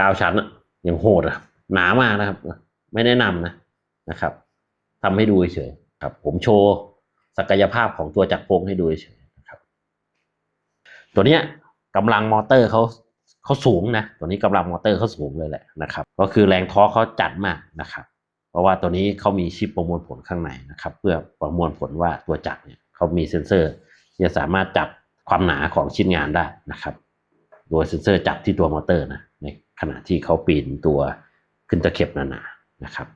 กาวชั้นอะยังโหดอะหนามากนะครับ ไม่แนะนำนะนะครับทำให้ดูเฉยครับ ผมโชว์ศักยภาพของตัวจักรพงให้ดูเฉยนะครับ ตัวเนี้ยกำลังมอเตอร์เขาเขาสูงนะ ตัวนี้กำลังมอเตอร์เขาสูงเลยแหละนะครับ ก็คือแรงทอร์เขาจัดมากนะครับ เพราะว่าตัวนี้เขามีชิปประมวลผลข้างในนะครับ เพื่อประมวลผลว่าตัวจักรเนี่ยเขามีเซ็นเซอร์ที่จะสามารถจับความหนาของชิ้นงานได้นะครับ โดยเซ็นเซอร์จับที่ตัวมอเตอร์นะใน ขณะที่เขาปีนตัวขึ้นตะเข็บหนาๆนะครับ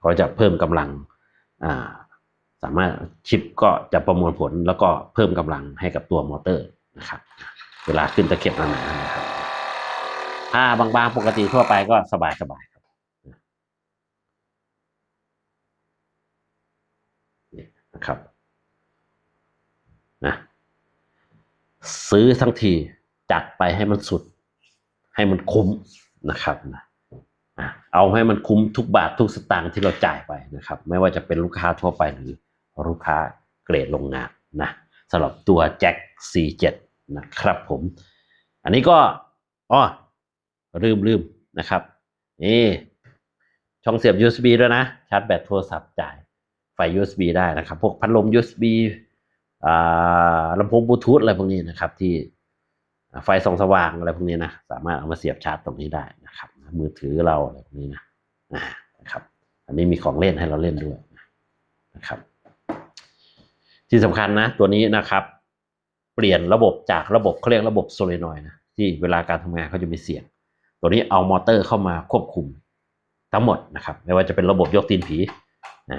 เขาจะเพิ่มกำลังาสามารถชิปก็จะประมวลผลแล้วก็เพิ่มกำลังให้กับตัวมอเตอร์นะครับ เวลาขึ้นตะเข็บหนาๆนะครับถ้าบางๆปกติทั่วไปก็สบายๆครับนะครับนะซื้อทั้งทีจัดไปให้มันสุด ให้มันคุ้ม นะครับนะเอาให้มันคุ้มทุกบาททุกสตางค์ที่เราจ่ายไปนะครับ ไม่ว่าจะเป็นลูกค้าทั่วไปหรือลูกค้าเกรดโรงงานนะสำหรับตัวแจ็ค C7 นะครับผม อันนี้ก็อ๋อลืมลืมนะครับนี่ช่องเสียบ USB ด้วยนะ ชาร์จแบตโทรศัพท์จ่ายไฟ USB ได้นะครับ พวกพัดลม USB อ่าลำโพงบลูทูธอะไรพวกนี้นะครับ ที่ ไฟส่องสว่างอะไรพวกนี้นะสามารถเอามาเสียบชาร์จตรงนี้ได้นะครับ มือถือเราอะไรพวกนี้นะนะครับ อันนี้มีของเล่นให้เราเล่นด้วยนะครับ ที่สำคัญนะตัวนี้นะครับ เปลี่ยนระบบจากระบบเขาเรียกระบบโซเลนอยด์นะที่เวลาการทำงานเขาจะมีเสียง ตัวนี้เอามอเตอร์เข้ามาควบคุมทั้งหมดนะครับ ไม่ว่าจะเป็นระบบยกตีนผีนะ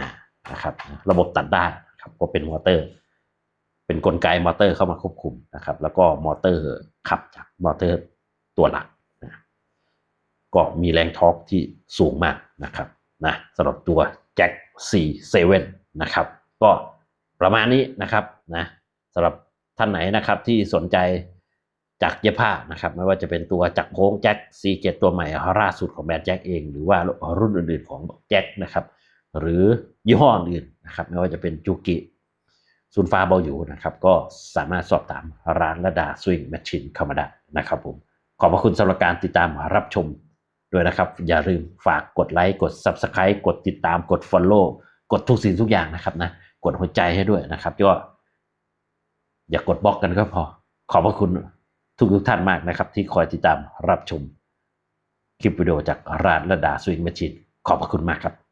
นะครับ ระบบตัดได้นะครับก็เป็นมอเตอร์ เป็นกลไกมอเตอร์เข้ามาควบคุมนะครับ แล้วก็มอเตอร์ขับจากมอเตอร์ตัวหลักนะก็มีแรงทอร์กที่สูงมากนะครับนะสำหรับตัวแจ็ค C7 นะครับ ก็ประมาณนี้นะครับนะสำหรับท่านไหนนะครับที่สนใจจากเย็บผ้านะครับ ไม่ว่าจะเป็นตัวจักรโค้งแจ็ค C7 ตัวใหม่ล่าสุดของแบรนด์แจ็คเอง หรือว่ารุ่นอื่นๆของแจ็คนะครับ หรือยี่ห้ออื่นนะครับ ไม่ว่าจะเป็นจูกิ ซูนฟ้าเบาอยู่นะครับ ก็สามารถสอบถามร้านระดาสวิงแมชชีนเข้ามาได้นะครับผม ขอบพระคุณสำหรับการติดตามรับชมด้วยนะครับ อย่าลืมฝากกดไลค์กด Subscribe กดติดตามกด Follow กดทุกสิ่งทุกอย่างนะครับนะกดหัวใจให้ด้วยนะครับก็อย่ากดบล็อกกันก็พอ ขอบพระคุณทุกทุกท่านมากนะครับ ที่คอยติดตามรับชมคลิปวิดีโอจากร้านระดาสวิงแมชชีนขอบพระคุณมากครับ